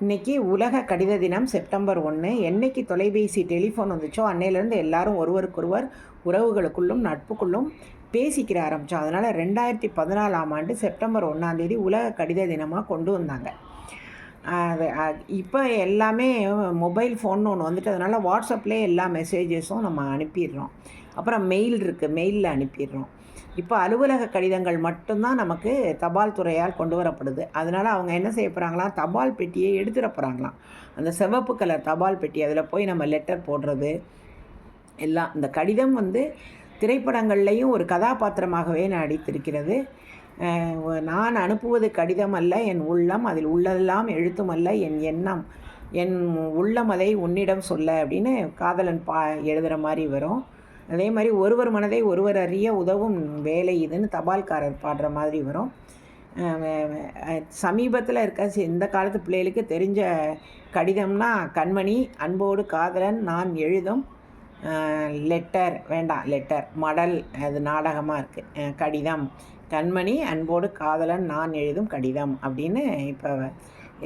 இன்றைக்கி உலக கடித தினம் செப்டம்பர் ஒன்று என்னைக்கு தொலைபேசி டெலிஃபோன் வந்துச்சோ அன்னையிலேருந்து எல்லாரும் ஒருவருக்கொருவர் உறவுகளுக்குள்ளும் நட்புக்குள்ளும் பேசிக்கிற ஆரம்பித்தோம் அதனால் ரெண்டாயிரத்தி பதினாலாம் ஆண்டு செப்டம்பர் ஒன்றாந்தேதி உலக கடித தினமாக கொண்டு வந்தாங்க. அது இப்போ எல்லாமே மொபைல் ஃபோன் ஒன்று வந்துட்டதுனால வாட்ஸ்அப்லேயே எல்லா மெசேஜஸும் நம்ம அனுப்பிடுறோம். அப்புறம் மெயில் இருக்குது மெயிலில் அனுப்பிடுறோம். இப்போ அலுவலக கடிதங்கள் மட்டும்தான் நமக்கு தபால் துறையால் கொண்டு வரப்படுது. அதனால் அவங்க என்ன செய்ய போகிறாங்களாம் தபால் பெட்டியை எடுத்துட போகிறாங்களாம் அந்த சிவப்பு கலர் தபால் பெட்டி அதில் போய் நம்ம லெட்டர் போடுறது எல்லாம் இந்த கடிதம் வந்து திரைப்படங்கள்லேயும் ஒரு கதாபாத்திரமாகவே நடித்திருக்கிறது. நான் அனுப்புவது கடிதம் அல்ல என் உள்ளம் அதில் உள்ளதெல்லாம் எழுத்தும் அல்ல என் எண்ணம் என் உள்ளம் அதை உன்னிடம் சொல்ல அப்படின்னு காதலன் பா எழுதுகிற மாதிரி வரும். அதே மாதிரி ஒருவர் மனதை ஒருவர் அறிய உதவும் வேலை இதுன்னு தபால்காரர் பாடுற மாதிரி வரும். சமீபத்தில் இருக்க சி- இந்த காலத்து பிள்ளைகளுக்கு தெரிஞ்ச கடிதம்னா கண்மணி அன்போடு காதலன் நான் எழுதும் லெட்டர் வேண்டாம் லெட்டர் மடல் அது நாடகமாக இருக்குது கடிதம் கண்மணி அன்போடு காதலன் நான் எழுதும் கடிதம் அப்படின்னு இப்போ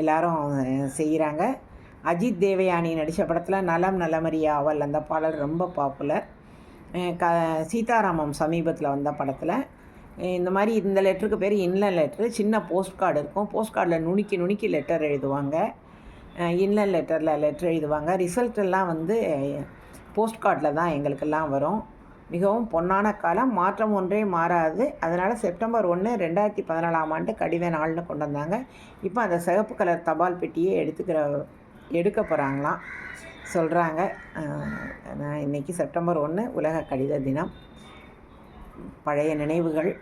எல்லாரும் செய்கிறாங்க அஜித் தேவயானி நடித்த படத்தில் நலம் நலமறியா அவள் அந்த பாடல் ரொம்ப பாப்புலர் க சீதாராமம் சமீபத்தில் வந்த படத்தில். இந்த மாதிரி இந்த லெட்டருக்கு பேர் இன்லன் லெட்ரு சின்ன போஸ்ட் கார்டு இருக்கும். போஸ்ட் கார்டில் நுணுக்கி நுணுக்கி லெட்டர் எழுதுவாங்க. இன்லன் லெட்டரில் லெட்டர் எழுதுவாங்க. ரிசல்ட் எல்லாம் வந்து போஸ்ட் கார்டில் தான் எங்களுக்கெல்லாம் வரும். மிகவும் பொன்னான காலம் மாற்றம் ஒன்றே மாறாது. அதனால் செப்டம்பர் ஒன்று ரெண்டாயிரத்தி பதினாலாம் ஆண்டு கடித நாள்னு கொண்டு வந்தாங்க. இப்போ அந்த சிகப்பு கலர் தபால் பெட்டியை எடுத்துக்கிற எடுக்க போகிறாங்களாம் சொல்கிறாங்க நான் இன்றைக்கி செப்டம்பர் ஒன்று உலக கடித தினம். பழைய நினைவுகள்.